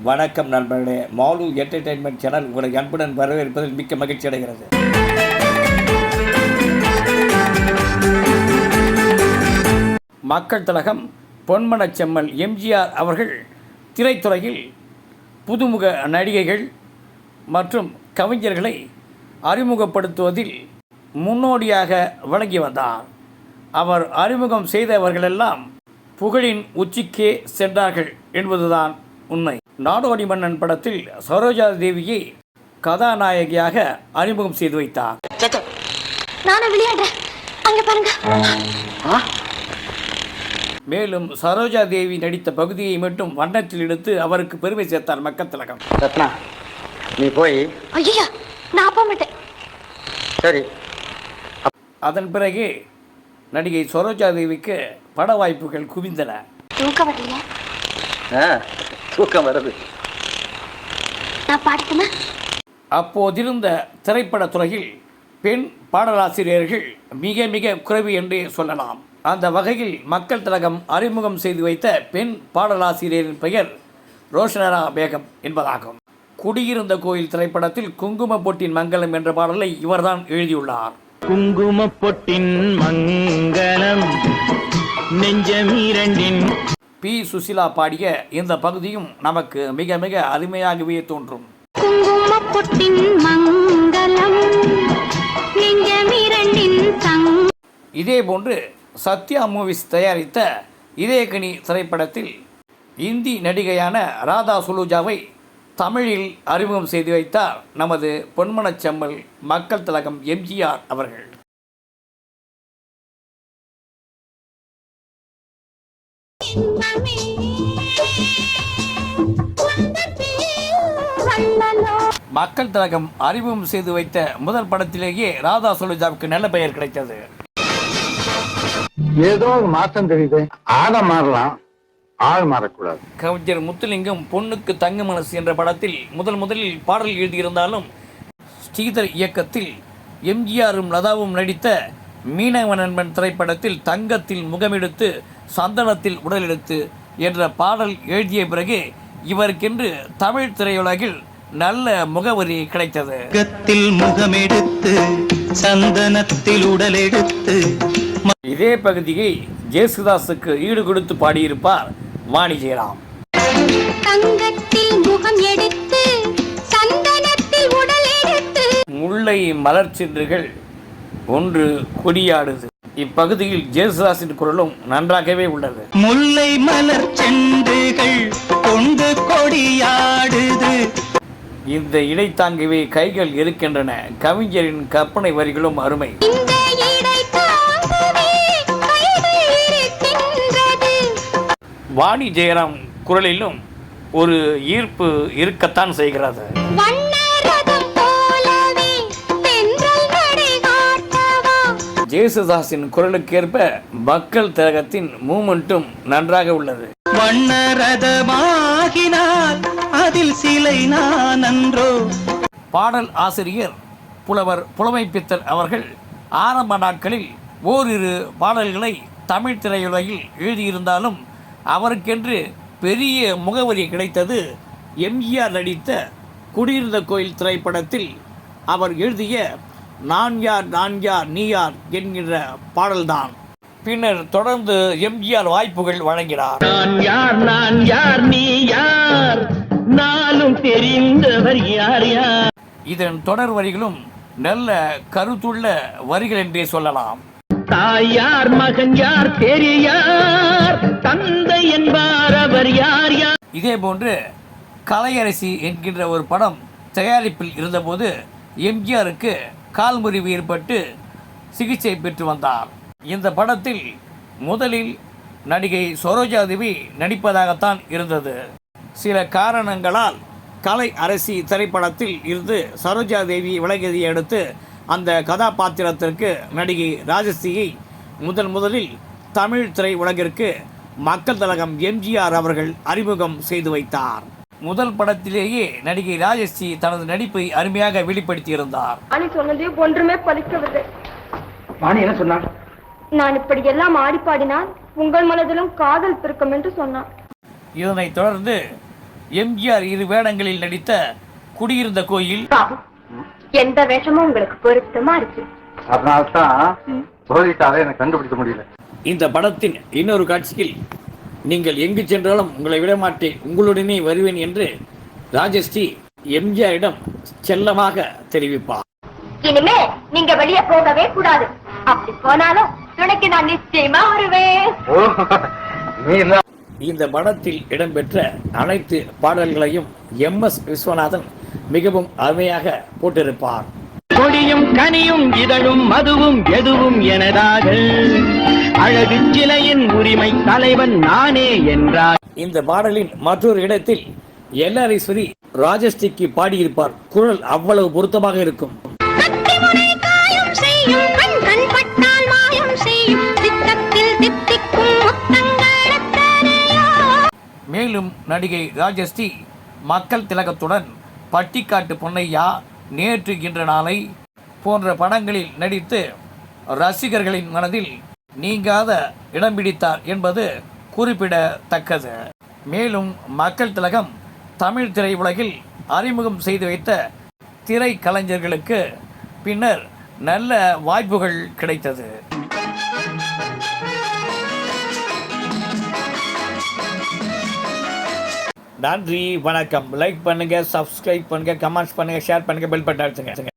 வணக்கம் நண்பர்களே. Mall entertainment channel உங்களை அன்புடன் வரவேற்பதில் மிக்க மகிழ்ச்சி அடைகிறது. மக்கள் தலகம் பொன்மனச்செம்மல் எம்ஜிஆர் அவர்கள் திரைத்துறையில் புதுமுக நடிகைகள் மற்றும் கவிஞர்களை அறிமுகப்படுத்துவதில் முன்னோடியாக விளங்கி வந்தார். அவர் அறிமுகம் செய்தவர்களெல்லாம் புகழின் உச்சிக்கே சென்றார்கள் என்பதுதான் உண்மை. நாடோடி மன்னன் படத்தில் சரோஜா தேவியை கதாநாயகியாக அறிமுகம் செய்து வைத்தார். மேலும் சரோஜா தேவி நடித்த பகுதியை மட்டும் வண்ணத்தில் எடுத்து அவருக்கு பெருமை சேர்த்தார் மக்கள் திலகம் ரத்னா நீ போய் ஐயா நான் போக மாட்டேன் சரி. அதன் பிறகு நடிகை சரோஜா தேவிக்கு பட வாய்ப்புகள் குவிந்தன. தூக்கம் வருது. நான் பாடட்டுமா அப்போதிருந்த பெண் பாடலாசிரியர்கள் மிக மிக குறைவு என்றே சொல்லலாம். அந்த வகையில் மக்கள் திலகம் அறிமுகம் செய்து வைத்த பெண் பாடலாசிரியரின் பெயர் ரோஷனரா பேகம் என்பதாகும். குடியிருந்த கோயில் திரைப்படத்தில் குங்கும பொட்டின் மங்கலம் என்ற பாடலை இவர்தான் எழுதியுள்ளார். குங்கும பொட்டின் மங்களம் நெஞ்சமீரண்டின் பி. சுசிலா பாடிய இந்த பகுதியும் நமக்கு மிக மிக அருமையாகவே தோன்றும். இதேபோன்று சத்யா மூவிஸ் தயாரித்த இதயக்கனி திரைப்படத்தில் இந்தி நடிகையான ராதா சுலூஜாவை தமிழில் அறிமுகம் செய்து வைத்தார் நமது பொன்மனச் செம்மல் மக்கள் திலகம் எம்ஜிஆர் அவர்கள். மக்கள் திலகம் அறிமுகம் செய்து வைத்த முதல் படத்திலேயே ராதா சுலூஜாவுக்கு நல்ல பெயர் கிடைத்தது. ஏதோ மாற்றம் தெரியுது. ஆள மாறலாம். ஆள் மாறக்கூடாது. கவிஞர் முத்துலிங்கம் பொண்ணுக்கு தங்க மனசு என்ற படத்தில் முதல் முதலில் பாடல் எழுதியிருந்தாலும் ஸ்ரீதர் இயக்கத்தில் எம்ஜிஆரும் லதாவும் நடித்த மீனவ நண்பன் திரைப்படத்தில் தங்கத்தில் முகமெடுத்து சந்தனத்தில் உடலெடுத்து என்ற பாடல் எழுதிய பிறகு இவருக்கென்று தமிழ் திரையுலகில் நல்ல முகவரி கிடைத்தது. கத்தில் முகமெடுத்து சந்தனத்தில் உடலெடுத்து இதே பகுதியை ஜேசுதாஸுக்கு ஈடு கொடுத்து பாடியிருப்பார் வாணி ஜெயராம். தங்கத்தில் முகம் எடுத்து சந்தனத்தில் உடல் எடுத்து முல்லை மலர் சென்றுகள் ஒன்று கொடியாடுது. இப்பகுதியில் ஜேசுதாஸின் குரலும் நன்றாகவே உள்ளது. முல்லை மலர் செண்டுகள் கொண்டு கொடியாடுது. இந்த இடைத்தாங்கவே கைகள் இருக்கின்றன. கவிஞரின் கற்பனை வரிகளும் அருமை. இந்த இடை தாங்கவே கைகள் இருக்கின்றது. வாணி ஜெயராம் குரலிலும் ஒரு ஈர்ப்பு இருக்கத்தான் செய்கிறது. ஜேசுதாஸின் குரலுக்கேற்ப மக்கள் திலகத்தின் மூமெண்ட்டும் நன்றாக உள்ளது. வண்ணரதமாகினால் அதில் சிலை நான் அன்றோ. பாடல் ஆசிரியர் புலவர் புலமைப்பித்தர் அவர்கள் ஆரம்ப நாட்களில் ஓரிரு பாடல்களை தமிழ் திரையுலகில் எழுதியிருந்தாலும் அவருக்கென்று பெரிய முகவரி கிடைத்தது எம்ஜிஆர் நடித்த குடியிருந்த கோயில் திரைப்படத்தில் அவர் எழுதிய நான் யார் நான் யார் நீ யார் என்கின்ற பாடல்தான். பின்னர் தொடர்ந்து எம்ஜிஆர் வாய்ப்புகள் வழங்கினார். நான் யார் நான் யார் நீ யார்? நானும் தெரிந்தவர் யார் யார்? இதன் தொடர் வரிகளும் நல்ல கருத்துள்ள வரிகள் என்றே சொல்லலாம். தாய் யார் மகன் யார் பெரியார் தந்தை என்பார் அவர் யார் யார்? இதேபோன்று கலையரசி என்கின்ற ஒரு படம் தயாரிப்பில் இருந்தபோது எம்ஜிஆருக்கு கால் முறிவு ஏற்பட்டு சிகிச்சை பெற்று வந்தார். இந்த படத்தில் முதலில் நடிகை சரோஜா தேவி நடிப்பதாகத்தான் இருந்தது. சில காரணங்களால் கலை அரசி திரைப்படத்தில் இருந்து சரோஜா தேவி விலகியதை அடுத்து அந்த கதாபாத்திரத்திற்கு நடிகை ராஜஸ்ரீயை முதன் முதலில் தமிழ் திரை உலகிற்கு மக்கள் தலகம் எம்ஜிஆர் அவர்கள் அறிமுகம் செய்து வைத்தார். முதல் படத்திலேயே நடிகை ராஜஸ்ரீ தனது நடிப்பை அருமையாக வெளிப்படுத்தியிருந்தார். வாணி சொன்னதே ஒன்றுமே பலிக்கவில்லை. வாணி என்ன சொன்னான் நான் இப்படி எல்லாம் ஆடி பாடினால் உங்கள் மனதிலும் காதல் பிறக்கும் என்று சொன்னான் இதனைத் தொடர்ந்து எம்ஜிஆர் இரு வேடங்களில் நடித்த குடியிருந்த கோயில். எந்த வேஷமும் உங்களுக்கு பொருத்தமா இருக்கு? அதனால்தான் எனக்கு கண்டுபிடிக்க முடியல. இந்த படத்தின் இன்னொரு காட்சியில் நீங்கள் எங்கு சென்றாலும் உங்களை விடமாட்டேன் உங்களுடனே வருவேன் என்று ராஜஸ்ரீ எம்ஜிஆரிடம் செல்லமாக தெரிவிப்பார். இனிமே நீங்க வெளியே போகவே கூடாது. அப்படி போனாலும் துணைக்கு நான் நிச்சயமா வருவேன். இந்த படத்தில் இடம்பெற்ற அனைத்து பாடல்களையும் எம் எஸ் விஸ்வநாதன் மிகவும் அருமையாக போட்டிருப்பார். கொடியும் கனியும் இதழும் மதுவும் எதுவும் எனதாக அழகு சிலையின் உரிமை தலைவன் நானே என்றார். இந்த பாடலின் மற்றொரு இடத்தில் எல்ஆரீஸ்வரி ராஜஸ்ரீக்கு பாடியிருப்பார். குரல் அவ்வளவு பொருத்தமாக இருக்கும். மேலும் நடிகை ராஜஸ்ரீ மக்கள் திலகத்துடன் பட்டிக்காட்டு பொன்னையா நேற்று இன்ற நாளை போன்ற படங்களில் நடித்து ரசிகர்களின் மனதில் நீங்காத இடம் பிடித்தார் என்பது குறிப்பிடத்தக்கது. மேலும் மக்கள் திலகம் தமிழ் திரையுலகில் அறிமுகம் செய்து வைத்த திரைக்கலைஞர்களுக்கு பின்னர் நல்ல வாய்ப்புகள் கிடைத்தது. நன்றி வணக்கம். லைக் பண்ணுங்க சப்ஸ்கிரைப் பண்ணுங்க கமெண்ட்ஸ் பண்ணுங்க ஷேர் பண்ணுங்க பெல் பட்டன் அழுத்துங்க.